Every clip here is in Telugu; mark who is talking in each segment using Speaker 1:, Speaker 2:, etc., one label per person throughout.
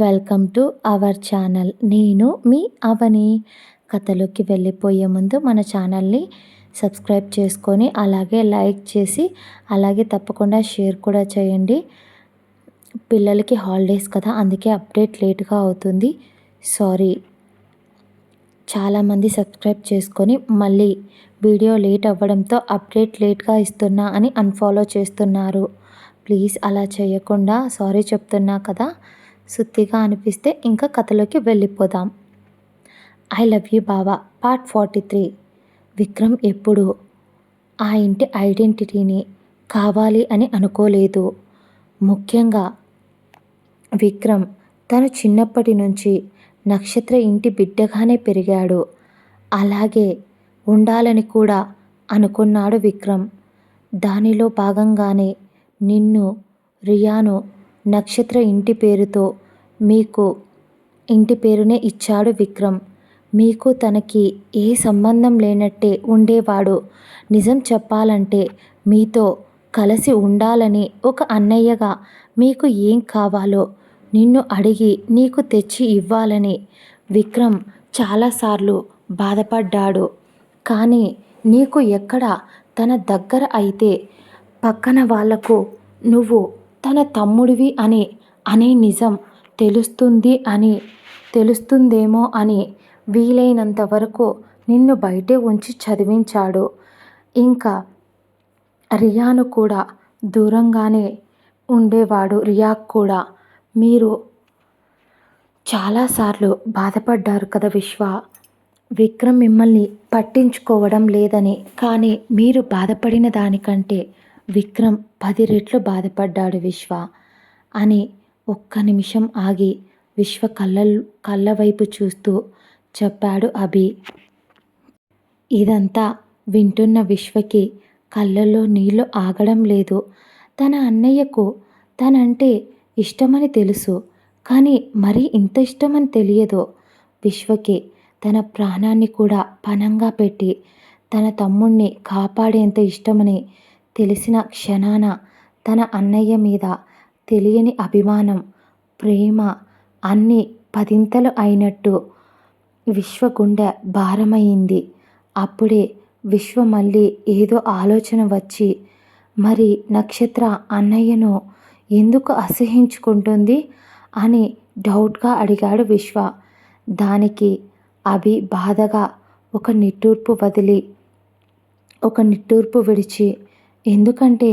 Speaker 1: Welcome to our channel. నేను మీ అవని. కథలోకి వెళ్ళిపోయే ముందు మన ఛానల్ని సబ్స్క్రైబ్ చేసుకొని అలాగే లైక్ చేసి అలాగే తప్పకుండా షేర్ కూడా చేయండి. పిల్లలకి హాలిడేస్ కదా అందుకే అప్డేట్ లేట్గా అవుతుంది. సారీ. చాలామంది సబ్స్క్రైబ్ చేసుకొని మళ్ళీ వీడియో లేట్ అవ్వడంతో అప్డేట్ లేట్గా ఇస్తున్నా అని అన్ఫాలో చేస్తున్నారు. ప్లీజ్ అలా చేయకుండా సారీ చెప్తున్నా కదా. సుత్తిగా అనిపిస్తే ఇంకా కథలోకి వెళ్ళిపోదాం. ఐ లవ్ యూ బావా పార్ట్ ఫార్టీ త్రీ. విక్రమ్ ఎప్పుడు? ఆ ఇంటి ఐడెంటిటీని కావాలి అని అనుకోలేదు. ముఖ్యంగా విక్రమ్ తను చిన్నప్పటి నుంచి నక్షత్ర ఇంటి బిడ్డగానే పెరిగాడు. అలాగే ఉండాలని కూడా అనుకున్నాడు విక్రమ్. దానిలో భాగంగానే నిన్ను రియాను నక్షత్ర ఇంటి పేరుతో మీకు ఇంటి పేరునే ఇచ్చాడు విక్రమ్. మీకు తనకి ఏ సంబంధం లేనట్టే ఉండేవాడు. నిజం చెప్పాలంటే మీతో కలిసి ఉండాలని ఒక అన్నయ్యగా మీకు ఏం కావాలో నిన్ను అడిగి నీకు తెచ్చి ఇవ్వాలని విక్రమ్ చాలాసార్లు బాధపడ్డాడు. కానీ నీకు ఎక్కడ తన దగ్గర అయితే పక్కన వాళ్ళకు నువ్వు తన తమ్ముడివి అని అనే నిజం తెలుస్తుంది అని తెలుస్తుందేమో అని వీలైనంత వరకు నిన్ను బయటే ఉంచి చదివించాడు. ఇంకా రియాను కూడా దూరంగానే ఉండేవాడు. రియాక్ కూడా. మీరు చాలాసార్లు బాధపడ్డారు కదా విశ్వ? విక్రమ్ మిమ్మల్ని పట్టించుకోవడం లేదని కానీ మీరు బాధపడిన దానికంటే విక్రమ్ పది రెట్లు బాధపడ్డాడు విశ్వ. అని ఒక్క నిమిషం ఆగి విశ్వ కళ్ళ కళ్ళ వైపు చూస్తూ చెప్పాడు అభి. ఇదంతా వింటున్న విశ్వకి కళ్ళల్లో నీళ్ళు ఆగడం లేదు. తన అన్నయ్యకు తనంటే ఇష్టమని తెలుసు. కానీ మరీ ఇంత ఇష్టమని తెలియదు. విశ్వకి తన ప్రాణాన్ని కూడా పణంగా పెట్టి తన తమ్ముణ్ణి కాపాడేంత ఇష్టమని తెలిసిన క్షణాన తన అన్నయ్య మీద తెలియని అభిమానం ప్రేమ అన్నీ పదింతలు అయినట్టు విశ్వ గుండె భారమైంది అప్పుడే విశ్వ మళ్ళీ ఏదో ఆలోచన వచ్చి మరి నక్షత్ర అన్నయ్యను ఎందుకు అసహించుకుంటుంది? అని డౌట్గా అడిగాడు విశ్వ. దానికి అభి బాధగా ఒక నిట్టూర్పు వదిలి ఒక నిట్టూర్పు విడిచి ఎందుకంటే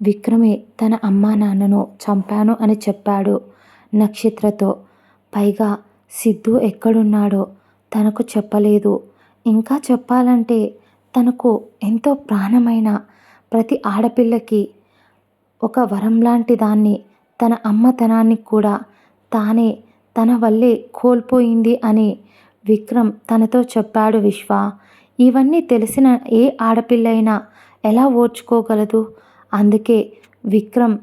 Speaker 1: విక్రమే తన అమ్మా నాన్నను చంపాను అని చెప్పాడు. నక్షత్రతో పైగా సిద్ధు ఎక్కడున్నాడో తనకు చెప్పలేదు. ఇంకా చెప్పాలంటే తనకు ఎంతో ప్రాణమైన ప్రతి ఆడపిల్లకి ఒక వరం లాంటి దాన్ని తన అమ్మతనాన్ని కూడా తానే తన వల్లే కోల్పోయింది అని విక్రమ్ తనతో చెప్పాడు విశ్వ. ఇవన్నీ తెలిసిన ఏ ఆడపిల్లైనా ఎలా ఓర్చుకోగలదు? అందుకే విక్రమ్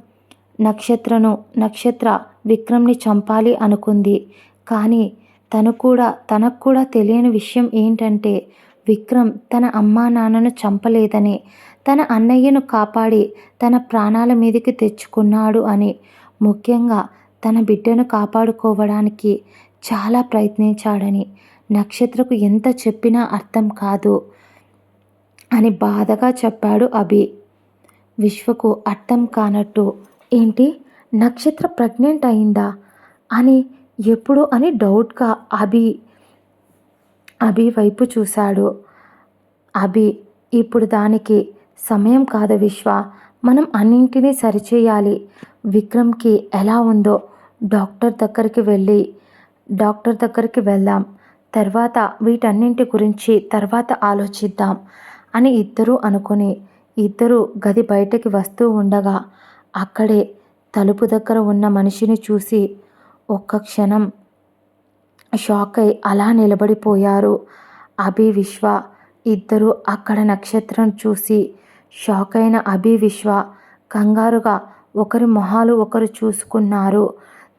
Speaker 1: నక్షత్రను నక్షత్ర విక్రమ్ని చంపాలి అనుకుంది. కానీ తను కూడా తనకు కూడా తెలియని విషయం ఏంటంటే విక్రమ్ తన అమ్మా నాన్నను చంపలేదని తన అన్నయ్యను కాపాడి తన ప్రాణాల మీదకి తెచ్చుకున్నాడు అని ముఖ్యంగా తన బిడ్డను కాపాడుకోవడానికి చాలా ప్రయత్నించాడని నక్షత్రకు ఎంత చెప్పినా అర్థం కాదు. అని బాధగా చెప్పాడు అభి. విశ్వకు అర్థం కానట్టు ఏంటి నక్షత్ర ప్రెగ్నెంట్ అయిందా? అని ఎప్పుడు అని డౌట్గా అభి అభి వైపు చూశాడు. అభి ఇప్పుడు దానికి సమయం కాదు విశ్వ. మనం అన్నింటినీ సరిచేయాలి. విక్రమ్కి ఎలా ఉందో డాక్టర్ దగ్గరికి వెళ్ళి డాక్టర్ దగ్గరికి వెళ్దాం. తర్వాత వీటన్నింటి గురించి తర్వాత ఆలోచిద్దాం. అని ఇద్దరూ అనుకుని ఇద్దరు గది బయటకి వస్తూ ఉండగా అక్కడే తలుపు దగ్గర ఉన్న మనిషిని చూసి ఒక్క క్షణం షాక్ అయి అలా నిలబడిపోయారు. అభి విశ్వ ఇద్దరు అక్కడ నక్షత్రం చూసి షాక్ అయిన అభి విశ్వ కంగారుగా ఒకరి మొహాలు ఒకరు చూసుకున్నారు.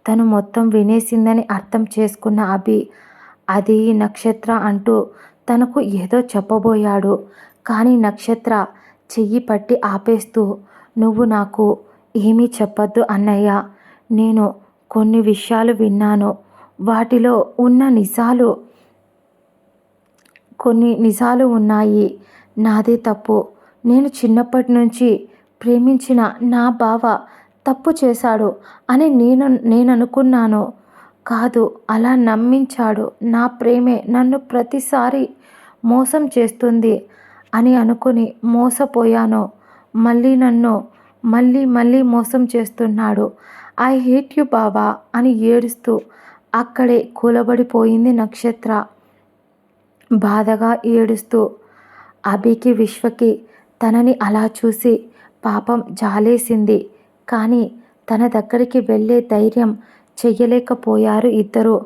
Speaker 1: తను మొత్తం వినేసిందని అర్థం చేసుకున్న అభి అది నక్షత్ర అంటూ తనకు ఏదో చెప్పబోయాడు. కానీ నక్షత్ర చెయ్యి పట్టి ఆపేస్తూ నువ్వు నాకు ఏమీ చెప్పొద్దు అన్నయ్య. నేను కొన్ని విషయాలు విన్నాను. వాటిలో ఉన్న నిజాలు కొన్ని నిజాలు ఉన్నాయి. నాదే తప్పు. నేను చిన్నప్పటి నుంచి ప్రేమించిన నా బావ తప్పు చేశాడు అని నేను నేను అనుకున్నాను కాదు అలా నమ్మించాడు. నా ప్రేమే నన్ను ప్రతిసారి మోసం చేస్తుంది. అని అనుకుని మోసపోయాను. మళ్ళీ నన్ను మళ్ళీ మళ్ళీ మోసం చేస్తున్నాడు. ఐ హేట్ యు బావా అని ఏడుస్తూ అక్కడే కూలబడిపోయింది నక్షత్ర. బాధగా ఏడుస్తూ అభికి విశ్వకి తనని అలా చూసి పాపం జాలేసింది. కానీ తన దగ్గరికి వెళ్ళే ధైర్యం చెయ్యలేకపోయారు ఇద్దరు.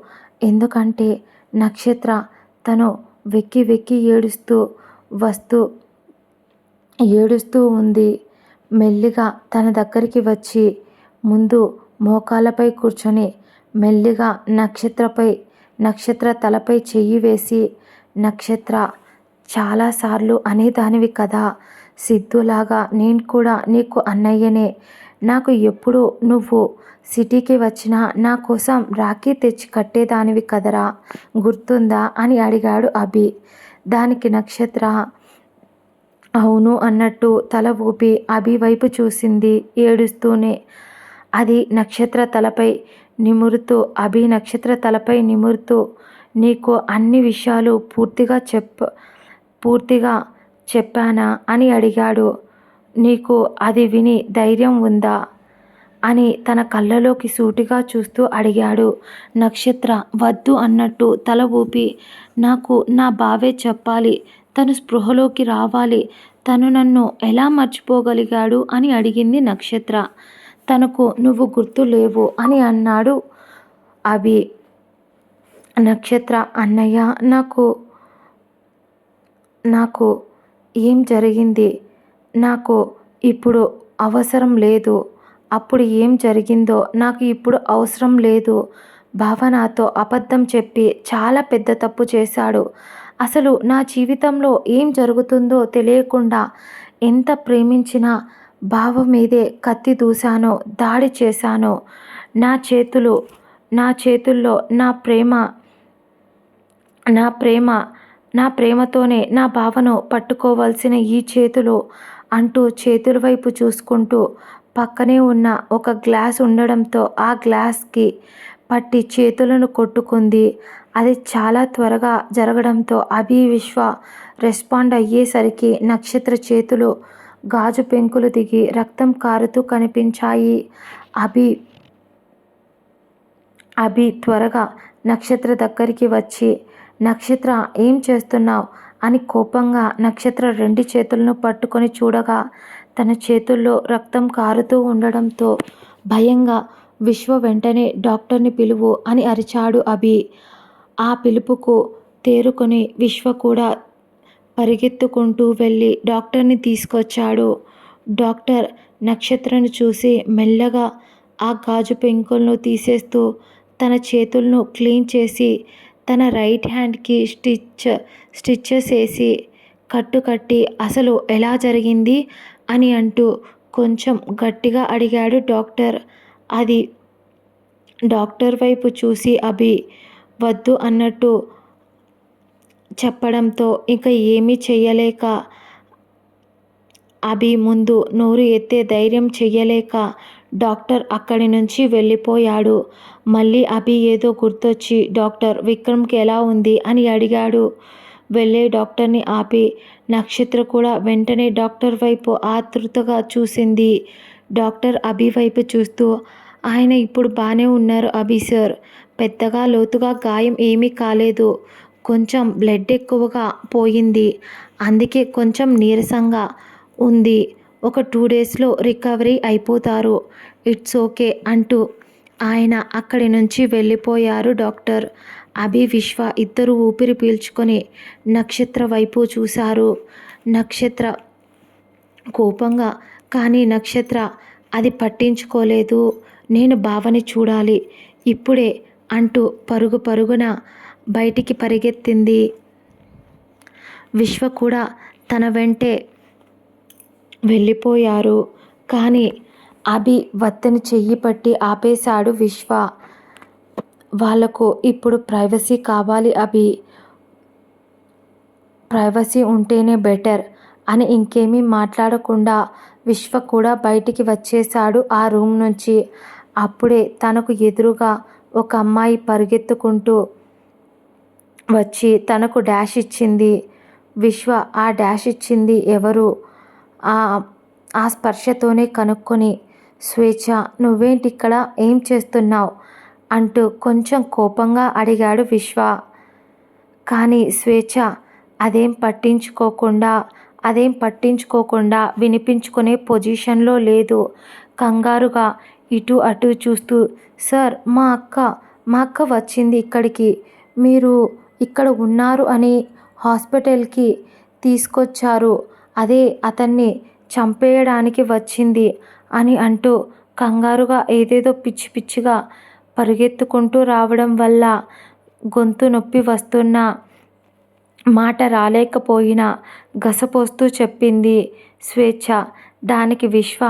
Speaker 1: ఎందుకంటే నక్షత్ర తను వెక్కి వెక్కి ఏడుస్తూ వస్తూ ఏడుస్తూ ఉంది. మెల్లిగా తన దగ్గరికి వచ్చి ముందు మోకాలపై కూర్చొని మెల్లిగా నక్షత్రపై నక్షత్ర తలపై చెయ్యి వేసి నక్షత్ర చాలాసార్లు అనేదానివి కదా సిద్ధులాగా నేను కూడా నీకు అన్నయ్యనే. నాకు ఎప్పుడు నువ్వు సిటీకి వచ్చినా నా కోసం రాఖీ తెచ్చి కట్టేదానివి కదరా గుర్తుందా అని అడిగాడు అభి. దానికి నక్షత్ర. అవును అన్నట్టు తల ఊపి అభి వైపు చూసింది ఏడుస్తూనే. అది నక్షత్ర తలపై నిమురుతూ అభి నక్షత్ర తలపై నిమురుతూ నీకు అన్ని విషయాలు పూర్తిగా చెప్ప పూర్తిగా చెప్పానా అని అడిగాడు. నీకు అది విని ధైర్యం ఉందా? అని తన కళ్ళలోకి సూటిగా చూస్తూ అడిగాడు. నక్షత్ర వద్దు అన్నట్టు తల ఊపి నాకు నా బావే చెప్పాలి తను స్పృహలోకి రావాలి తను నన్ను ఎలా మర్చిపోగలిగాడు అని అడిగింది నక్షత్ర. తనకు నువ్వు గుర్తు లేవు అని అన్నాడు అభి. నక్షత్ర అన్నయ్య నాకు నాకు ఏం జరిగింది? నాకు ఇప్పుడు అవసరం లేదు. అప్పుడు ఏం జరిగిందో నాకు ఇప్పుడు అవసరం లేదు. బావ నాతో అబద్ధం చెప్పి చాలా పెద్ద తప్పు చేశాడు. అసలు నా జీవితంలో ఏం జరుగుతుందో తెలియకుండా ఎంత ప్రేమించినా బావ మీదే కత్తి దూశానో దాడి చేశానో నా చేతులు నా చేతుల్లో నా ప్రేమ నా ప్రేమ నా ప్రేమతోనే నా భావను పట్టుకోవాల్సిన ఈ చేతులు అంటూ చేతుల వైపు చూసుకుంటూ పక్కనే ఉన్న ఒక గ్లాస్ ఉండడంతో ఆ గ్లాస్కి పట్టి చేతులను కొట్టుకుంది. అది చాలా త్వరగా జరగడంతో అభి విశ్వ రెస్పాండ్ అయ్యేసరికి నక్షత్ర చేతులు గాజు పెంకులు దిగి రక్తం కారుతూ కనిపించాయి. అభి అభి త్వరగా నక్షత్ర దగ్గరికి వచ్చి నక్షత్ర ఏం చేస్తున్నావు? అని కోపంగా నక్షత్ర రెండు చేతులను పట్టుకొని చూడగా తన చేతుల్లో రక్తం కారుతూ ఉండడంతో భయంగా విశ్వ వెంటనే డాక్టర్ని పిలువు అని అరిచాడు అభి. ఆ పిలుపుకు తేరుకొని విశ్వ కూడా పరిగెత్తుకుంటూ వెళ్ళి డాక్టర్ని తీసుకొచ్చాడు. డాక్టర్ నక్షత్రను చూసి మెల్లగా ఆ గాజు పెంకులను తీసేస్తూ తన చేతులను క్లీన్ చేసి తన రైట్ హ్యాండ్కి స్టిచ్ స్టిచ్చెస్ వేసి కట్టు కట్టి అసలు ఎలా జరిగింది? అని అంటూ కొంచెం గట్టిగా అడిగాడు డాక్టర్. అది డాక్టర్ వైపు చూసి అభి వద్దు అన్నట్టు చెప్పడంతో ఇక ఏమీ చెయ్యలేక అభి ముందు నోరు ఎత్తే ధైర్యం చెయ్యలేక డాక్టర్ అక్కడి నుంచి వెళ్ళిపోయాడు. మళ్ళీ అభి ఏదో గుర్తొచ్చి డాక్టర్ విక్రమ్కి ఎలా ఉంది? అని అడిగాడు. వెళ్ళే డాక్టర్ని ఆపి నక్షత్ర కూడా వెంటనే డాక్టర్ వైపు ఆతృతగా చూసింది. డాక్టర్ అభి వైపు చూస్తూ ఆయన ఇప్పుడు బాగానే ఉన్నారు అభి సార్. పెద్దగా లోతుగా గాయం ఏమీ కాలేదు. కొంచెం బ్లడ్ ఎక్కువగా పోయింది. అందుకే కొంచెం నీరసంగా ఉంది. ఒక టూ డేస్లో రికవరీ అయిపోతారు. ఇట్స్ ఓకే అంటూ ఆయన అక్కడి నుంచి వెళ్ళిపోయారు డాక్టర్. అభి విశ్వ ఇద్దరు ఊపిరి పీల్చుకొని నక్షత్ర వైపు చూశారు. నక్షత్ర కోపంగా కానీ నక్షత్ర అది పట్టించుకోలేదు. నేను బావని చూడాలి. ఇప్పుడే అంటూ పరుగు పరుగున బయటికి పరిగెత్తింది. విశ్వ కూడా తన వెంటే వెళ్ళిపోయారు. కానీ అభి వత్తని చెయ్యి పట్టి ఆపేశాడు విశ్వ. వాళ్ళకు ఇప్పుడు ప్రైవసీ కావాలి అభి. ప్రైవసీ ఉంటేనే బెటర్ అని ఇంకేమీ మాట్లాడకుండా విశ్వ కూడా బయటికి వచ్చేశాడు ఆ రూమ్ నుంచి. అప్పుడే తనకు ఎదురుగా ఒక అమ్మాయి పరిగెత్తుకుంటూ వచ్చి తనకు డాష్ ఇచ్చింది. విశ్వ ఆ డాష్ ఇచ్చింది ఎవరు? ఆ ఆ స్పర్శతోనే కనుక్కొని స్వేచ్ఛ నువ్వేంటి ఇక్కడ ఏం చేస్తున్నావు? అంటూ కొంచెం కోపంగా అడిగాడు విశ్వ. కానీ స్వేచ్ఛ అదేం పట్టించుకోకుండా అదేం పట్టించుకోకుండా వినిపించుకునే పొజిషన్లో లేదు. కంగారుగా ఇటు అటు చూస్తూ సార్ మా అక్క మా అక్క వచ్చింది ఇక్కడికి. మీరు ఇక్కడ ఉన్నారు అని హాస్పిటల్కి తీసుకొచ్చారు. అదే అతన్ని చంపేయడానికి వచ్చింది అని అంటూ కంగారుగా ఏదేదో పిచ్చి పిచ్చిగా పరిగెత్తుకుంటూ రావడం వల్ల గొంతు నొప్పి వస్తున్న మాట రాలేకపోయినా గసపోస్తూ చెప్పింది స్వేచ్ఛ. దానికి విశ్వ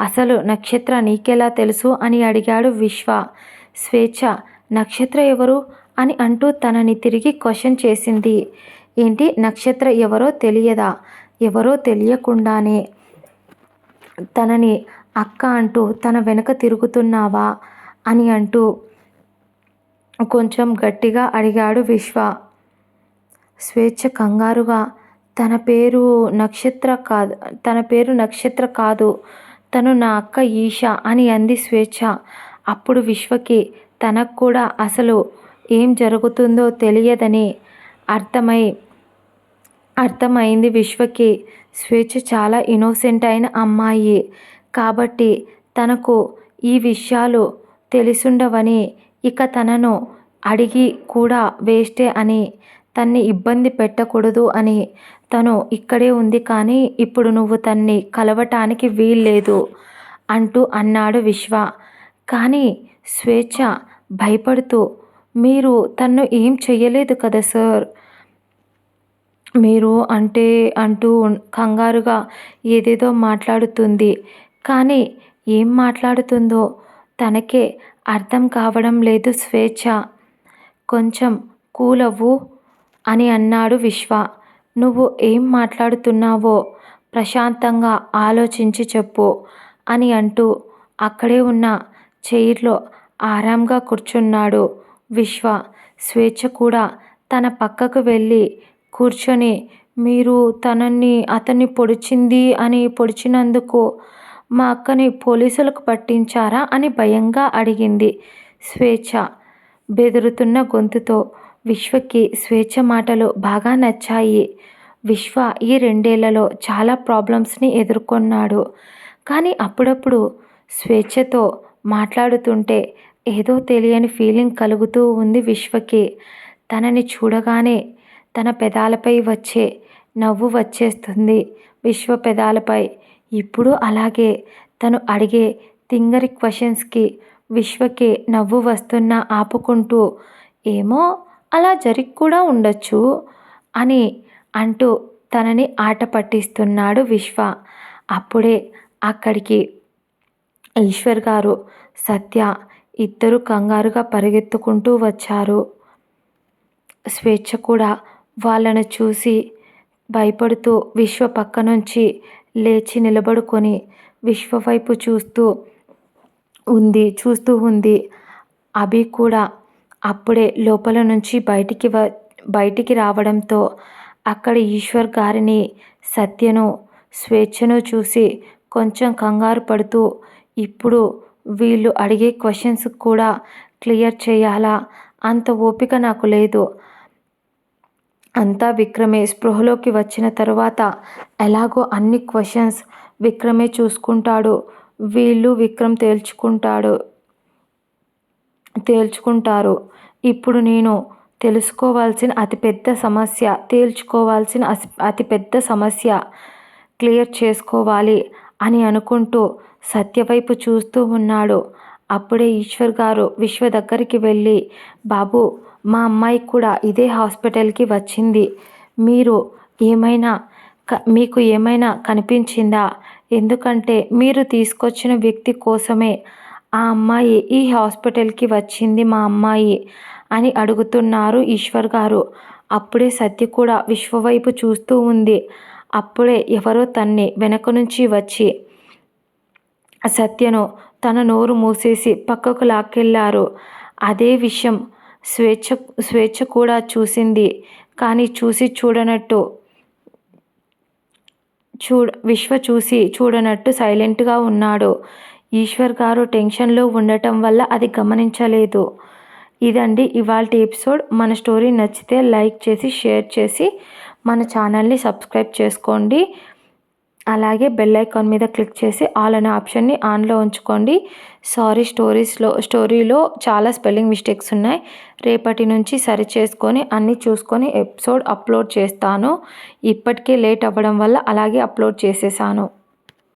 Speaker 1: అసలు నక్షత్ర నీకెలా తెలుసు అని అడిగాడు విశ్వ. స్వేచ్ఛ నక్షత్ర ఎవరు అని అంటూ తనని తిరిగి క్వశ్చన్ చేసింది. ఏంటి నక్షత్ర ఎవరో తెలియదా? ఎవరో తెలియకుండానే తనని అక్క అంటూ తన వెనుక తిరుగుతున్నావా? అని అంటూ కొంచెం గట్టిగా అడిగాడు విశ్వ. స్వేచ్ఛ కంగారుగా తన పేరు నక్షత్ర కాదు తన పేరు నక్షత్ర కాదు తను నా అక్క ఈషా అని అంది స్వేచ్ఛ. అప్పుడు విశ్వకి తనకు కూడా అసలు ఏం జరుగుతుందో తెలియదని అర్థమై అర్థమైంది విశ్వకి. స్వేచ్ఛ చాలా ఇన్నోసెంట్ అయిన అమ్మాయి కాబట్టి తనకు ఈ విషయాలు తెలిసుండవని ఇక తనను అడిగి కూడా వేస్టే అని తన్ని ఇబ్బంది పెట్టకూడదు అని తను ఇక్కడే ఉంది కానీ ఇప్పుడు నువ్వు తన్ని కలవటానికి వీల్లేదు అంటూ అన్నాడు విశ్వ. కానీ స్వేచ్ఛ భయపడుతూ మీరు తన్ను ఏం చెయ్యలేదు కదా సార్? మీరు అంటే అంటూ కంగారుగా ఏదేదో మాట్లాడుతుంది. కానీ ఏం మాట్లాడుతుందో తనకే అర్థం కావడం లేదు స్వేచ్ఛ. కొంచెం కూలవ్వు అని అన్నాడు విశ్వ. నువ్వు ఏం మాట్లాడుతున్నావో ప్రశాంతంగా ఆలోచించి చెప్పు అని అంటూ అక్కడే ఉన్న చైర్లో ఆరాంగా కూర్చున్నాడు విశ్వ. స్వేచ్ఛ కూడా తన పక్కకు వెళ్ళి కూర్చొని మీరు తనని అతన్ని పొడిచింది అని పొడిచినందుకు మా అక్కని పోలీసులకు పట్టించారా అని భయంగా అడిగింది స్వేచ్ఛ. బెదురుతున్న గొంతుతో విశ్వకి స్వేచ్ఛ మాటలు బాగా నచ్చాయి. విశ్వ ఈ రెండేళ్ళలో చాలా ప్రాబ్లమ్స్ని ఎదుర్కొన్నాడు. కానీ అప్పుడప్పుడు స్వేచ్ఛతో మాట్లాడుతుంటే ఏదో తెలియని ఫీలింగ్ కలుగుతూ ఉంది విశ్వకి. తనని చూడగానే తన పెదాలపై వచ్చే నవ్వు వచ్చేస్తుంది. విశ్వ పెదాలపై ఇప్పుడు అలాగే తను అడిగే తింగరి క్వశ్చన్స్కి విశ్వకి నవ్వు వస్తున్నా ఆపుకుంటూ ఏమో అలా జరిగి కూడా ఉండొచ్చు అని అంటూ తనని ఆట పట్టిస్తున్నాడు విశ్వ. అప్పుడే అక్కడికి ఈశ్వర్ గారు సత్య ఇద్దరు కంగారుగా పరిగెత్తుకుంటూ వచ్చారు. స్వేచ్ఛ కూడా వాళ్ళను చూసి భయపడుతూ విశ్వ పక్క నుంచి లేచి నిలబడుకొని విశ్వవైపు చూస్తూ ఉంది చూస్తూ ఉంది. అభి కూడా అప్పుడే లోపల నుంచి బయటికి వ బయటికి రావడంతో అక్కడ ఈశ్వర్ గారిని సత్యను స్వేచ్ఛను చూసి కొంచెం కంగారు పడుతూ ఇప్పుడు వీళ్ళు అడిగే క్వశ్చన్స్ కూడా క్లియర్ చేయాలా? అంత ఓపిక నాకు లేదు. అంతా విక్రమే స్పృహలోకి వచ్చిన తర్వాత ఎలాగో అన్ని క్వశ్చన్స్ విక్రమే చూసుకుంటాడు. వీళ్ళు విక్రమ్ తేల్చుకుంటాడు. తేల్చుకుంటారు. ఇప్పుడు నేను తెలుసుకోవాల్సిన అతిపెద్ద సమస్య తేల్చుకోవాల్సిన అతిపెద్ద సమస్య క్లియర్ చేసుకోవాలి అని అనుకుంటూ సత్యవైపు చూస్తూ ఉన్నాడు. అప్పుడే ఈశ్వర్ గారు విశ్వ దగ్గరికి వెళ్ళి బాబు మా అమ్మాయి కూడా ఇదే హాస్పిటల్కి వచ్చింది. మీరు ఏమైనా క మీకు ఏమైనా కనిపించిందా? ఎందుకంటే మీరు తీసుకొచ్చిన వ్యక్తి కోసమే ఆ అమ్మాయి ఈ హాస్పిటల్కి వచ్చింది మా అమ్మాయి అని అడుగుతున్నారు ఈశ్వర్ గారు. అప్పుడే సత్య కూడా విశ్వవైపు చూస్తూ ఉంది. అప్పుడే ఎవరో తన్ని వెనక నుంచి వచ్చి సత్యను తన నోరు మూసేసి పక్కకు లాక్కెళ్ళారు. అదే విషయం స్వేచ్ఛ స్వేచ్ఛ కూడా చూసింది. కానీ చూసి చూడనట్టు చూ విశ్వ చూసి చూడనట్టు సైలెంట్గా ఉన్నాడు. ఈశ్వర్ గారు టెన్షన్లో ఉండటం వల్ల అది గమనించలేదు. ఇదండి ఇవాళ ఎపిసోడ్. మన స్టోరీ నచ్చితే లైక్ చేసి షేర్ చేసి మన ఛానల్ని సబ్స్క్రైబ్ చేసుకోండి. అలాగే బెల్ ఐకాన్ మీద క్లిక్ చేసి ఆల్ అనే ఆప్షన్ని ఆన్లో ఉంచుకోండి. సారీ స్టోరీస్లో స్టోరీలో చాలా స్పెల్లింగ్ మిస్టేక్స్ ఉన్నాయి. రేపటి నుంచి సరి చేసుకొని అన్నీ చూసుకొని ఎపిసోడ్ అప్లోడ్ చేస్తాను. ఇప్పటికే లేట్ అవ్వడం వల్ల అలాగే అప్లోడ్ చేసేసాను.